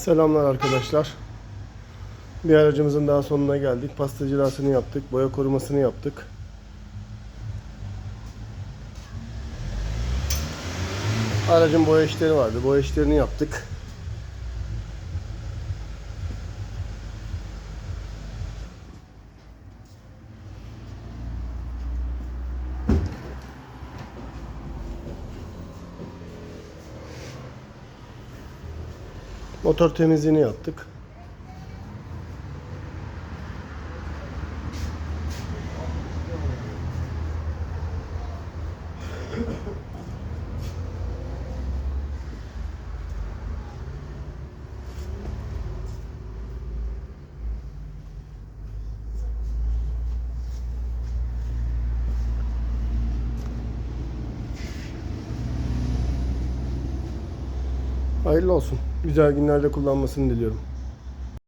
Selamlar arkadaşlar. Bir aracımızın daha sonuna geldik. Pasta cilasını yaptık. Boya korumasını yaptık. Aracın boya işleri vardı. Boya işlerini yaptık. Motor temizliğini yaptık. Hayırlı olsun. Güzel günlerde kullanmasını diliyorum.